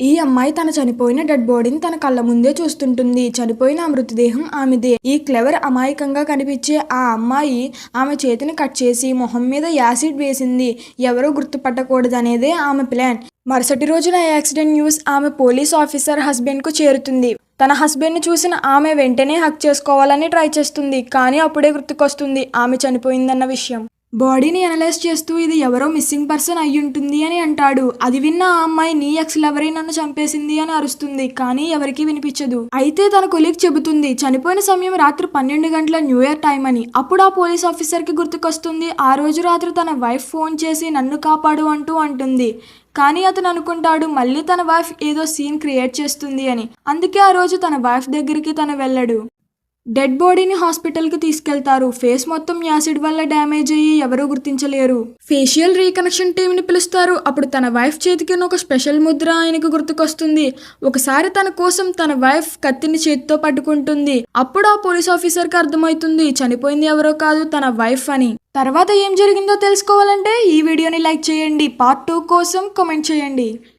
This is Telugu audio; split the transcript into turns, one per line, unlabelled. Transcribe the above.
ఈ అమ్మాయి తన చనిపోయిన డెడ్ బాడీని తన కళ్ళ ముందే చూస్తుంటుంది. చనిపోయిన మృతదేహం ఆమెదే. ఈ క్లెవర్ అమాయకంగా కనిపించే ఆ అమ్మాయి ఆమె చేతిని కట్ చేసి మొహం మీద యాసిడ్ వేసింది. ఎవరూ గుర్తుపట్టకూడదనేదే ఆమె ప్లాన్. మరుసటి రోజున యాక్సిడెంట్ న్యూస్ ఆమె పోలీస్ ఆఫీసర్ హస్బెండ్కు చేరుతుంది. తన హస్బెండ్ని చూసిన ఆమె వెంటనే హక్ చేసుకోవాలని ట్రై చేస్తుంది. కానీ అప్పుడే గుర్తుకొస్తుంది ఆమె చనిపోయిందన్న విషయం. బాడీని అనలైజ్ చేస్తూ ఇది ఎవరో మిస్సింగ్ పర్సన్ అయి ఉంటుంది అని అంటాడు. అది విన్న ఆ అమ్మాయి నీ ఎక్స్ లవరే నన్ను చంపేసింది అని అరుస్తుంది. కానీ ఎవరికీ వినిపించదు. అయితే తన కొలీగ్ చెబుతుంది చనిపోయిన సమయం రాత్రి పన్నెండు గంటల న్యూ ఇయర్ టైం అని. అప్పుడు ఆ పోలీస్ ఆఫీసర్కి గుర్తుకొస్తుంది ఆ రోజు రాత్రి తన వైఫ్ ఫోన్ చేసి నన్ను కాపాడు అంటూ అంటుంది. కానీ అతను అనుకుంటాడు మళ్ళీ తన వైఫ్ ఏదో సీన్ క్రియేట్ చేస్తుంది అని. అందుకే ఆ రోజు తన వైఫ్ దగ్గరికి తను వెళ్ళడు. డెడ్ బాడీని హాస్పిటల్కి తీసుకెళ్తారు. ఫేస్ మొత్తం యాసిడ్ వల్ల డ్యామేజ్ అయ్యి ఎవరూ గుర్తించలేరు. ఫేషియల్ రీకనెక్షన్ టీంని పిలుస్తారు. అప్పుడు తన వైఫ్ చేతికి ఒక స్పెషల్ ముద్ర ఆయనకు గుర్తుకొస్తుంది. ఒకసారి తన కోసం తన వైఫ్ కత్తిని చేతితో పట్టుకుంటుంది. అప్పుడు ఆ పోలీస్ ఆఫీసర్కి అర్థమవుతుంది చనిపోయింది ఎవరో కాదు తన వైఫ్ అని. తర్వాత ఏం జరిగిందో తెలుసుకోవాలంటే ఈ వీడియోని లైక్ చేయండి. పార్ట్ టూ కోసం కామెంట్ చేయండి.